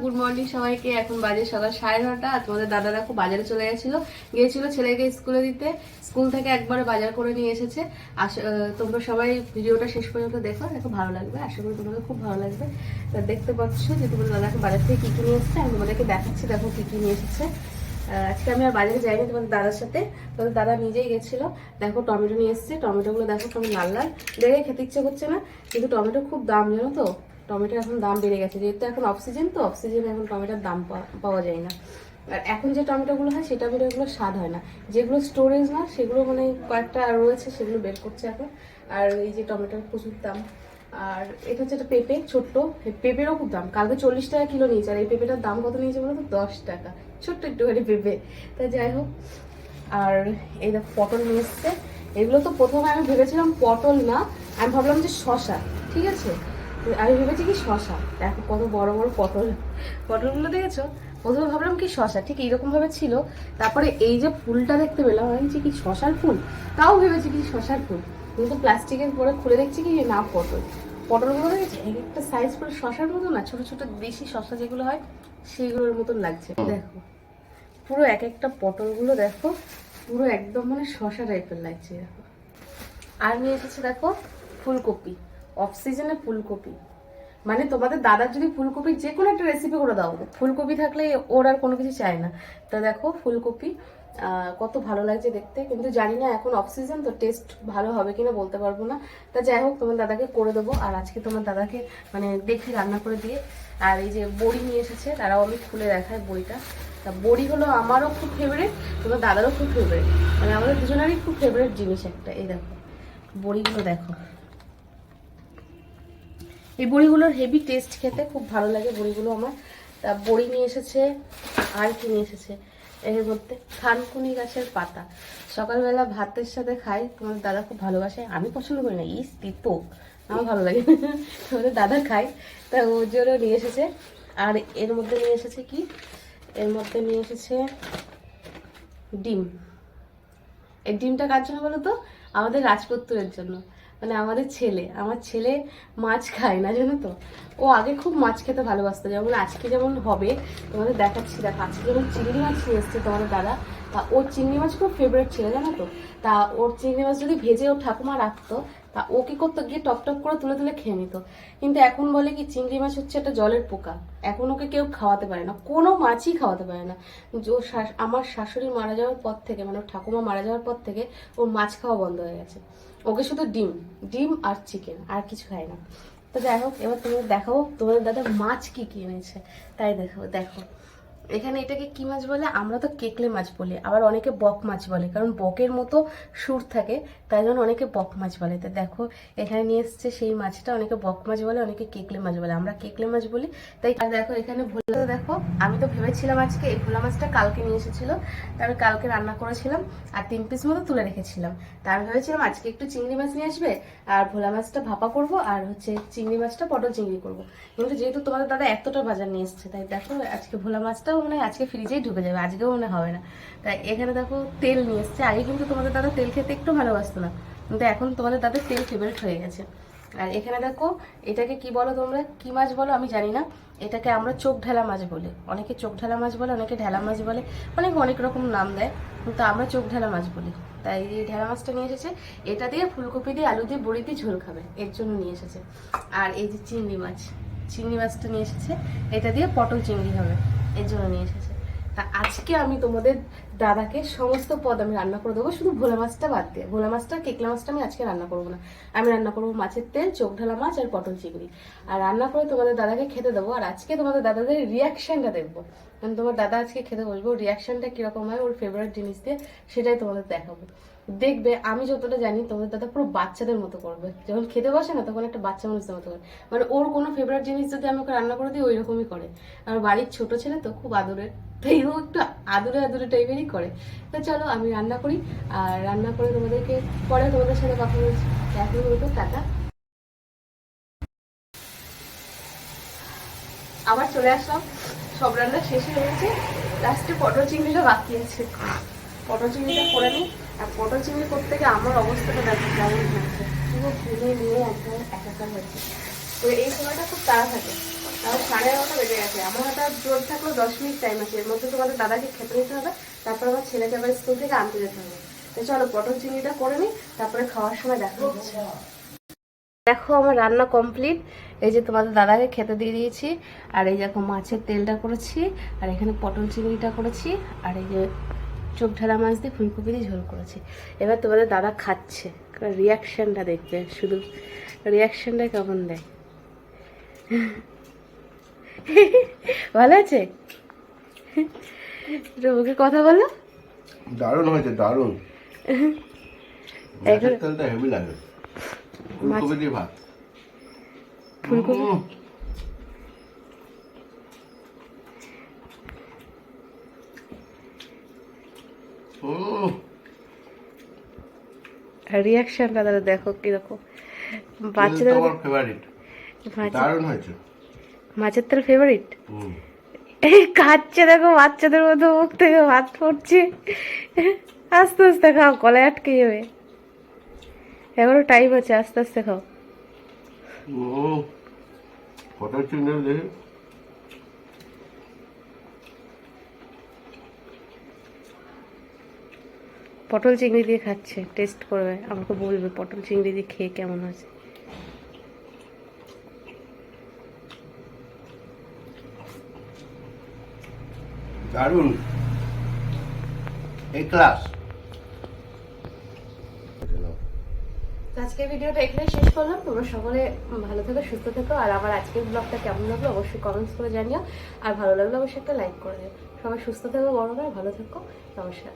Good morning সবাইকে। এখন বাজে সকাল সাড়ে নটা। তোমাদের দাদা দেখো বাজারে চলে গেছিল। গিয়েছিল ছেলেকে স্কুলে দিতে। স্কুল থেকে একবারে বাজার করে নিয়ে এসেছে। তোমরা সবাই ভিডিওটা শেষ পর্যন্ত দেখো। দেখো, ভালো লাগবে। আশা করি তোমাদের খুব ভালো লাগবে। তা দেখতে পাচ্ছ যে তোমাদের দাদাকে বাজার থেকে কি কি নিয়ে এসেছে। আমি তোমাদেরকে দেখাচ্ছি, দেখো কি কি নিয়ে এসেছে। আজকে আমি আর বাজারে যাইনি তোমাদের দাদার সাথে। তোমাদের দাদা নিজেই গেছিল। দেখো, টমেটো নিয়ে এসেছে। টমেটোগুলো দেখো কেমন লাল লাল। দেখে খেতে ইচ্ছে করছে না। কিন্তু টমেটো খুব দাম, জানো তো? টমেটোর এখন দাম বেড়ে গেছে। যেহেতু এখন অক্সিজেন তো অক্সিজেন এখন টমেটোর দাম পাওয়া- যায় না। আর এখন যে টমেটোগুলো হয়, সেটা বের ওগুলো স্বাদ হয় না। যেগুলো স্টোরেজ না, সেগুলো মানে কয়েকটা রয়েছে, সেগুলো বের করছে এখন। আর এই যে টমেটোর প্রচুর দাম। আর এটা হচ্ছে একটা পেঁপে, ছোট্ট। পেঁপেরও খুব দাম। কালকে চল্লিশ টাকা কিলো নিয়েছে। আর এই পেঁপেটার দাম কত নিয়েছে বলো তো? দশ টাকা। ছোট্ট একটুখানি পেঁপে। তা যাই হোক। আর এই পটল নিয়ে এসছে। এগুলো তো প্রথমে আমি ভেবেছিলাম পটল না। আমি ভাবলাম যে শশা ঠিক আছে? আমি ভেবেছি কি শশা? দেখো কত বড় বড় পটল। পটলগুলো দেখেছ? প্রথমে ভাবলাম কি শশা? ঠিক এইরকম ভাবে ছিল। তারপরে এই যে ফুলটা দেখতে পেলাম আমি ভাবছি কি শশার ফুল? তাও ভেবেছি কি শশার ফুল। কিন্তু প্লাস্টিকের পরে খুলে দেখছি কি না পটল। পটলগুলো দেখেছি? এক একটা সাইজ করে শশার মতো না ছোট ছোট দেশি শশা যেগুলো হয় সেইগুলোর মতন লাগছে। দেখো পুরো এক একটা পটলগুলো দেখো পুরো একদম মানে শশা টাইপের লাগছে। দেখো। আর নিয়ে এসেছে দেখো ফুলকপি। অফ সিজনে ফুলকপি। মানে তোমাদের দাদার যদি ফুলকপির যে কোনো একটা রেসিপি করে দাও, ফুলকপি থাকলে ওর আর কোনো কিছু চায় না। তা দেখো ফুলকপি কত ভালো লাগছে দেখতে। কিন্তু জানি না এখন অফ সিজন তো টেস্ট ভালো হবে কিনা বলতে পারব না। তা যাই হোক, তোমার দাদাকে করে দেবো। আর আজকে তোমার দাদাকে মানে দেখি রান্না করে দিয়ে, আর এই যে বড়ি নিয়ে এসেছে, তারাও আমি খুলে দেখায় বড়িটা। তা বড়ি হলো আমারও খুব ফেভারিট তোমার দাদারও খুব ফেভারিট মানে আমাদের দুজনেরই খুব ফেভারিট জিনিস একটা। এই দেখো, বড়িগুলো দেখো। এই বড়িগুলোর হেভি টেস্ট খেতে খুব ভালো লাগে বড়িগুলো আমার। তা বড়ি নিয়ে এসেছে, আর কি নিয়ে এসেছে? এর মধ্যে থানকুনি গাছের পাতা। সকালবেলা ভাতের সাথে খাই তোমার দাদা খুব ভালোবাসে। আমি পছন্দ করি না, ইস তিতো আমার ভালো লাগে তোমাদের দাদা খাই তা ওর জন্য নিয়ে এসেছে। আর এর মধ্যে নিয়ে এসেছে কি? এর মধ্যে নিয়ে এসেছে ডিম। এই ডিমটা কার জন্য বলো তো? আমাদের রাজপুত্রের জন্য। মানে আমাদের ছেলে, আমার ছেলে মাছ খায় না, জানো তো? ও আগে খুব মাছ খেতে ভালোবাসতো, যেমন আজকে যেমন হবে, তোমাদের দেখাচ্ছি, দেখো, আজকে যেমন চিংড়ি মাছ নিয়ে এসছে তোমাদের দাদা, তা ওর চিংড়ি মাছ খুব ফেভারিট ছিল, জানো তো? তা ওর চিংড়ি মাছ যদি ভেজে ওর ঠাকুমা রাখতো, তা ও কি করতো, গিয়ে টপ টপ করে তুলে তুলে খেয়ে নিত। কিন্তু এখন বলে কি, চিংড়ি মাছ হচ্ছে একটা জলের পোকা। এখন ওকে কেউ খাওয়াতে পারে না, কোনো মাছই খাওয়াতে পারে না। আমার শাশুড়ি মারা যাওয়ার পর থেকে মানে ঠাকুমা মারা যাওয়ার পর থেকে, ওর মাছ খাওয়া বন্ধ হয়ে গেছে। ওকে শুধু ডিম ডিম আর চিকেন আর কিছু খায় না। তো যাই হোক, এবার তোমাদের দেখাবো তোমাদের দাদা মাছ কি কি এনেছে। তাই দেখো দেখো। এখানে এটাকে কি মাছ বলে? আমরা তো কেকলে মাছ বলি, আবার অনেকে বক মাছ বলে, কারণ বকের মতো সুর থাকে, তাই জন্য অনেকে বক মাছ বলে। তো দেখো, এখানে নিয়ে এসছে সেই মাছটা, অনেকে বক মাছ বলে, অনেকে কেকলে মাছ বলে। আমরা কেকলে মাছ বলি, তাই আর দেখো এখানে ভোলা দেখো, আমি তো ভেবেছিলাম আজকে এই ভোলা মাছটা কালকে নিয়ে এসেছিল, তা আমি কালকে রান্না করেছিলাম, আর তিন পিস মতো তুলে রেখেছিলাম। তা আমি ভেবেছিলাম আজকে একটু চিংড়ি মাছ নিয়ে আসবে, আর ভোলা মাছটা ভাপা করব, আর হচ্ছে চিংড়ি মাছটা পটল চিংড়ি করব। কিন্তু যেহেতু তোমাদের দাদা এতটা বাজার নিয়ে এসছে, তাই দেখো আজকে ভোলা মাছটাও মনে হয় আজকে ফ্রিজেই ঢুকে যাবে, আজকেও মনে হবে না। তাই এখানে দেখো তেল নিয়ে এসছে। আগে কিন্তু তোমাদের দাদা তেল খেতে একটু ভালোবাসতো না। কিন্তু এখন তোমাদের দাদার তেল ফেভারিট হয়ে গেছে। আর এখানে দেখো, এটাকে কি বলো তোমরা? কি মাছ বলো? আমি জানি না। এটাকে আমরা চোখ ঢেলা মাছ বলি। অনেকে চোখ ঢেলা মাছ বলে, অনেকে ঢেলা মাছ বলে। অনেকে অনেক রকম নাম দেয়। কিন্তু আমরা চোখ ঢেলা মাছ বলি। তাই এই ঢেলা মাছটা নিয়ে এসেছে, এটা দিয়ে ফুলকপি দিয়ে আলু দিয়ে বড়ি দিয়ে ঝোল খাবে। এর জন্য নিয়ে এসেছে। আর এই যে চিংড়ি মাছ, চিংড়ি মাছটা নিয়ে এসেছে, এটা দিয়ে পটল চিংড়ি হবে। এর জন্য নিয়ে এসেছে। তা আজকে আমি তোমাদের দাদাকে সমস্ত পদ আমি রান্না করে দেবো, শুধু ভোলা মাছটা বাদ দিয়ে। ভোলা মাছটা, কেকলা মাছটা আমি আজকে রান্না করব না। আমি রান্না করব মাছের তেল, চোখ ঢালা মাছ আর পটল চিংড়ি। আর রান্না করে তোমাদের দাদাকে খেতে দেবো। আর আজকে তোমাদের দাদাদের রিয়াকশনটা দেখব। কারণ তোমার দাদা আজকে খেতে বসবো রিয়াকশনটা কীরকম হয়, ওর ফেভারিট জিনিস দিয়ে সেটাই তোমাদের দেখাবো। দেখবে, আমি যতটা জানি তোমাদের দাদা পুরো বাচ্চাদের মতো করবে। যখন খেতে বসে না, তখন একটা বাচ্চা মানুষদের মতো করে। মানে ওর কোনো ফেভারিট জিনিস যদি আমি ওকে রান্না করে দিই ওই রকমই করে। আর বাড়ির ছোট ছেলে তো খুব আদরের, তাই ও একটু আদুরে আদুরে টাইপেরই করে। তো চলো, আমি রান্না করি। আর রান্না করে তোমাদেরকে পরে তোমাদের সাথে কথা বলছি। এখন বলব টাটা। আবার চলে আসলাম। সব রান্না শেষ হয়ে গেছে। লাস্টে পটল চিংড়িটা বাকি আছে। পটল চিংড়িটা করে নিই আর পটল চিংড়ি করতে গিয়ে আমার অবস্থাটা দেখো কেমন হচ্ছে পুরো ভুলে নিয়ে একদম একাকার হয়েছে। তো এই সময়টা খুব তাড়া থাকে তারপর সাড়ে এগারোটা বেজে গেছে। আমার হাতে জোর থাকলেও দশ মিনিট টাইম আছে। এর মধ্যে তোমাদের দাদাকে খেতে দিতে হবে, তারপর আমার ছেলেকে আবার স্কুল থেকে আনতে যেতে হবে। তো চলো পটল চিংড়িটা করে নিই, তারপরে খাওয়ার সময় দেখা হচ্ছে দেখো আমার রান্না কমপ্লিট এই যে তোমাদের দাদাকে খেতে দিয়ে দিয়েছি। আর এই দেখো মাছের তেলটা করেছি, আর এখানে পটল চিংড়িটা করেছি। আর এই যে চোখ ঢালা মাছ দিয়ে ফুলকপি দিয়ে ঝোল করেছি। এবার তোমাদের দাদা খাচ্ছে। রিয়াকশানটা দেখবে? শুধু রিয়াকশনটা কেমন দেয়? ভালো আছে? মুখে কথা বলো। দারুণ হয়েছে দারুণ। মাছের তেলটা হেভি লাগে। ফুলকপি দিয়ে ভাত। ফুলকপি? রিয়াকশনটা তাহলে দেখো কীরকম। বাচ্চাদের আমার ফেভারিট দারুণ হয়েছে। মাছের তেল ফেভারিট খাচ্ছে দেখো বাচ্চাদের মতো মুখ থেকে ভাত পড়ছে। আস্তে আস্তে খাও গলায় আটকে যাবে। এখনও টাইম আছে আস্তে আস্তে খাও। উম। পটল চিংড়ি দেখি। পটল চিংড়ি দিয়ে খাচ্ছে টেস্ট করবে। আমাকে বলবে পটল চিংড়ি দিয়ে খেয়ে কেমন হয়েছে। দারুণ। এই ক্লাস আজকের ভিডিওটা এখানে শেষ করলাম। তোমরা সকলে ভালো থেকো সুস্থ থেকো। আর আমার আজকের ব্লগটা কেমন লাগল অবশ্যই কমেন্টস করে জানিও। আর ভালো লাগলে অবশ্যই একটা লাইক করে দিও। সবাই সুস্থ থেকো বড় ভালো থেকো। নমস্কার।